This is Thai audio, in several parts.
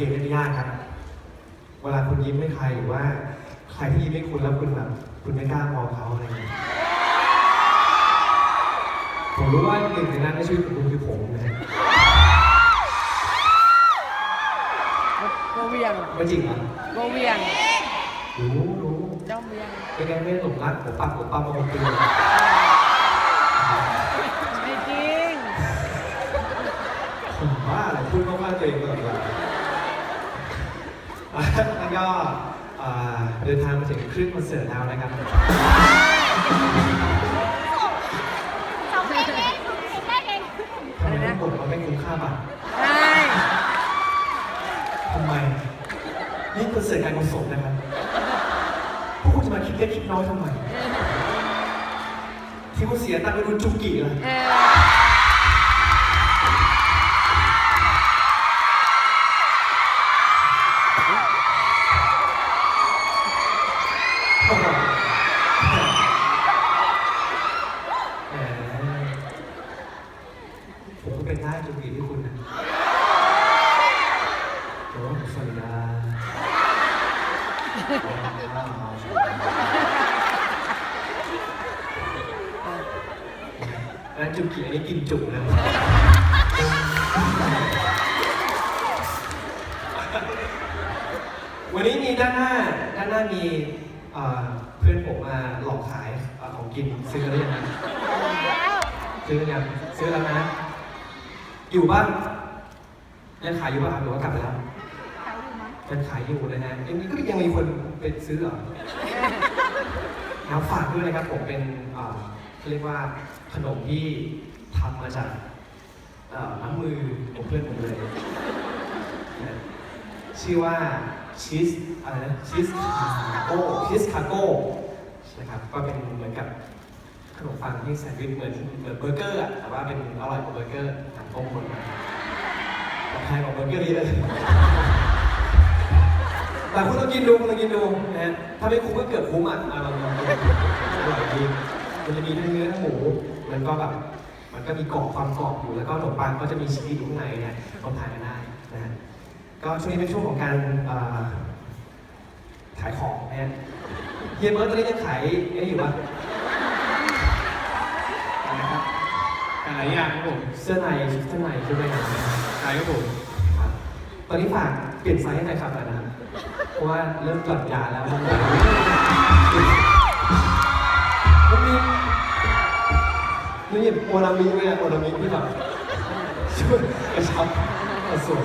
เกตได้ไม่ยากครับ เวลาคุณยิ้มให้ใครหรือว่า ใครที่ยิ้มให้คุณแล้วคุณแบบคุณไม่กล้ามองเขาอะไรอย่างเงี้ยผมรู้ว่าหนึ่งในนั้นในชีวิตของคุณคือผมนะฮะโกเวียงไม่จริงเหรอโกเวียงรู้รู้เจ้าเวียงเป็นไงไม่หลงรักผมปักผมปั๊มมาผมตื่นไม่จริงผมว่าอะไรพูดมากๆตัวเองตลอดเวลา แล้วก็อ่าเดินทางมาถึงครึ่งคอนเสิร์ตแล้วนะครับ สองเพลงเองเพลงแรกเองทำไมต้องบ่นว่าไม่คุ้มค่าบัตรใช่ทำไม นี่คอนเสิร์ตการกุศลนะครับ พวกคุณจะมาคิดเล็กคิดน้อยทำไม ที่คุณเสียตังค์ไปดูจุกิล่ะ เออ เป็นได้จุกิที่คุณนะโอ้สวัสดีครับแล้วจุกิอันนี้กินจุนะวันนี้มีด้านหน้า ด้านหน้ามีเพื่อนผมมาหลอกขายของกินซื้อแล้วยังนะซื้อแล้วยังซื้อแล้วนะ อยู่บ้างยังขายอยู่ป่ะครับหรือว่ากลับไปแล้วยังขายอยู่นะฮะยังมีก็ยังมีคนเป็นซื้อเหรอแล้วฝากด้วยนะครับผมเป็นเอ่อเขาเรียกว่าขนมที่ทำมาจากเอ่อน้ำมือของเพื่อนผมเลยนะชื่อว่าชีสอะไรนะชีสคาโก้ชีสคาโก้นะครับก็เป็นเหมือนกับ ขนมปังที่แซนด์วิชเหมือนเหมือนเบอร์เกอร์อะแต่ว่าเป็นอร่อยกว่าเบอร์เกอร์ทางต้มคนมาแต่แพงกว่าเบอร์เกอร์นี้เลยแต่คุณต้องกินดูคุณต้องกินดูนะฮะถ้าไม่คุ้มก็เกือบคุ้มอะลองลองอร่อยดีมันจะมีทั้งเนื้อทั้งหมูมันก็แบบมันก็มีกรอบความกรอบอยู่แล้วก็ขนมปังก็จะมีชีสอยู่ข้างในเนี่ยลองทานกันได้นะฮะก็ช่วงนี้เป็นช่วงของการขายของนะฮะเฮียเบิร์ตตอนนี้ยังขายไอ้อยู่ปะ นะครับ หลายอย่างครับผมเสื้อในชุดเสื้อในชุดว่ายน้ำใช่ครับผมครับตอนนี้ฝากเปลี่ยนไซส์ให้ใครครับหน่อยนะครับเพราะว่าเริ่มกลับยาแล้วมันมันมีนี่โอนามิเลยอะโอนามิที่แบบช่วยกระชับกระสวย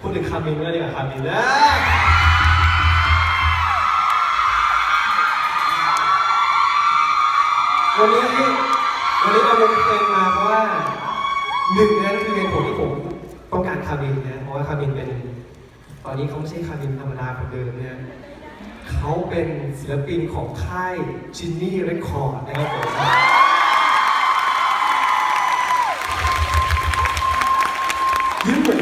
พูดถึงคามินก็ดีกว่าคามินนะ วันนี้วันนี้เอาวงเพลงมาเพราะว่าหนึ่งนั้นคือเป็นผลที่ผมต้องการคาบินนะเพราะว่าคาบินเป็น ตอนนี้เขาไม่ใช่คาบินธรรมดาคนเดิมนะเขาเป็นศิลปินของค่ายจินนี่เรคคอร์ดนะครับผมยิ้มเหมือน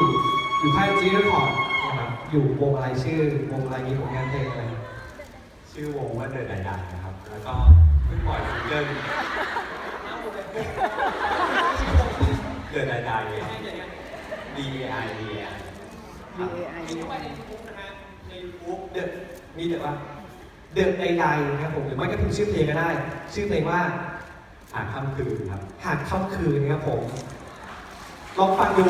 อนนี้อยู่อยู่ค่ายจีรคอร์ดนะครับอยู่วงอะไรชื่อวงอะไรมีผลงานเพลงอะไรชื่อวงว่าเดินไดดันนะครับ แล้วก็เพิ่งปล่อยซิงเกิลเดินไดดัน D I D I D A I D ในยูทูบเดอะมีเดอะว่าเดอะใดๆนะครับผมหรือไม่ก็พิมพ์ชื่อเพลงก็ได้ ชื่อเพลงว่าอ่านค่ำคืนครับ หากค่ำคืนนะครับผม ลองฟังดู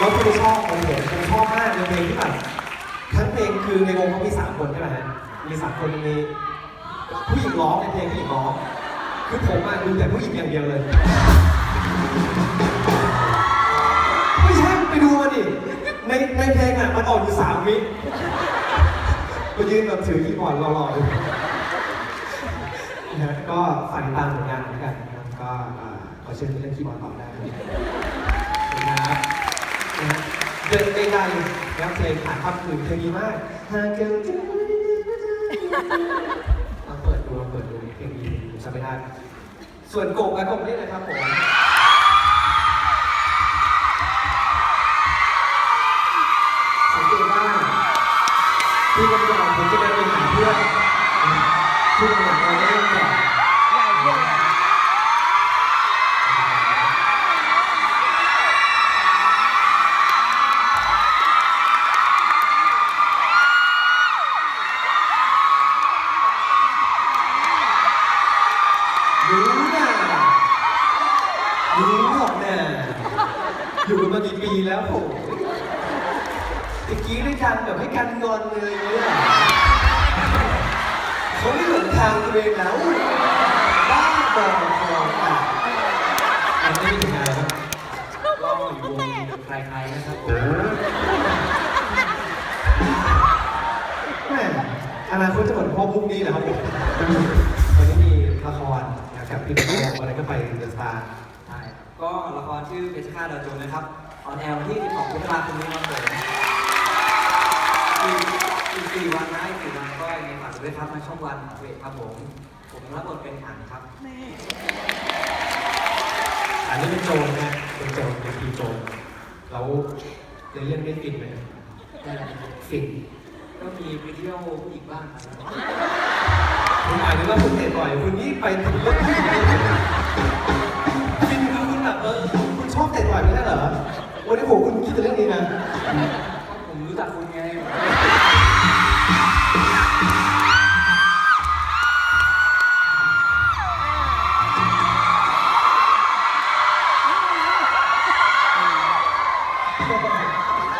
แล้วคุณชอบผมผมผมชอบมากในเพลงที่แบบทั้งเพลงคือในวงเขามีสามคนใช่ไหมฮะมีสามคนมีผู้หญิงร้องในเพลงผู้หญิงร้อง คือผมอะดูแต่ผู้หญิงอย่างเดียวเลย ไม่ใช่ไปดูมาดิในในเพลงอะมันออกอยู่สามวิมายืนแบบถือคีย์บอร์ดรอๆอยู่นะฮะก็ฝากติดตามผลงานเหมือนกันนะครับก็ขอเชิญเล่นคีย์บอร์ดต่อได้ครับ นะเดินไกลๆแล้วเพลงผ่านค่ำคืนเพลงดีมากหากเกินเปิดดูเปิดดูเพลงดีผมจำไม่ได้ส่วนกบและกบนี่นะครับ แล้วโหตะกี้ด้วยกันแบบให้กันงอนเลยเนี่ยเขาไม่หลงทางตัวเองแล้วบ้าบอคออะอันนี้เป็นไงครับก็อยู่วงใครๆนะครับแม่อนาคตจะหมดพราะมุกนี้แหละครับผมวันนี้มีละครนะครับพี่โป๊ะอะไรก็ไปเดอะสตาใช่ก็ละครชื่อเพชรฆาตดาวโจรนะครับ ออนแอร์วันที่12พฤษภาคมนี้ครับผมอีกอีกสี่วันนะอีกสี่วันก็ยังไงฝากด้วยครับทางช่องวันเวทครับผม ผมรับบทเป็นอันครับ อันนี้เป็นโจรนะเป็นโจรเป็นทีโจรแล้วในเรื่องได้ฟินไหมฟินก็มีไปเที่ยวผู้หญิงบ้างครับผมหมายถึงว่าคุณเตะต่อยคุณนี่ไปถึงเรื่องผู้หญิงเลยฟินคือคุณแบบเออคุณชอบเตะต่อยไม่ใช่เหรอ วันนี้ผมคุณคิดแต่เรื่องนี้นะก็ผมรู้จักคุณไง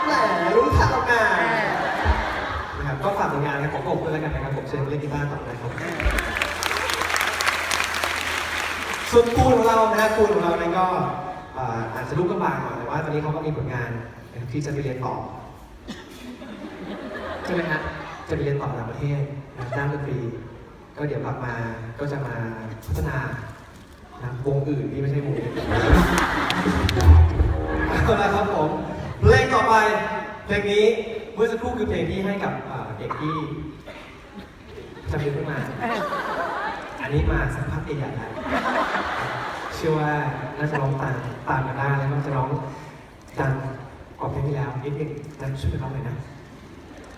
แหมรู้ทันออกมานะครับก็ฝากผลงานนะครับของผมด้วยแล้วกันนะครับผมเชิญเล่นที่บ้านต่อนะครับส่วนคูณของเรานะฮะคูณของเราเนี่ยก็ อาจจะลุกลำบากหน่อยแต่ว่าตอนนี้เขาก็มีผลงานที่จะไปเรียนต่อใช่ไหมฮะจะไปเรียนต่อต่างประเทศนะด้านดนตรีก็เดี๋ยวกลับมาก็จะมาพัฒนานะวงอื่นที่ไม่ใช่วงนี้เอาละครับผมเพลงต่อไปเพลงนี้เมื่อสักครู่คือเพลงที่ให้กับเด็กที่จำเป็นขึ้นมา อันนี้มาสักพักใหญ่ๆ ชื่อว่าน่าจะร้องตามตามกันได้แล้วก็จะร้องดังกว่าเพลงที่แล้วนิดนึงนั้นช่วยกันร้องหน่อยนะ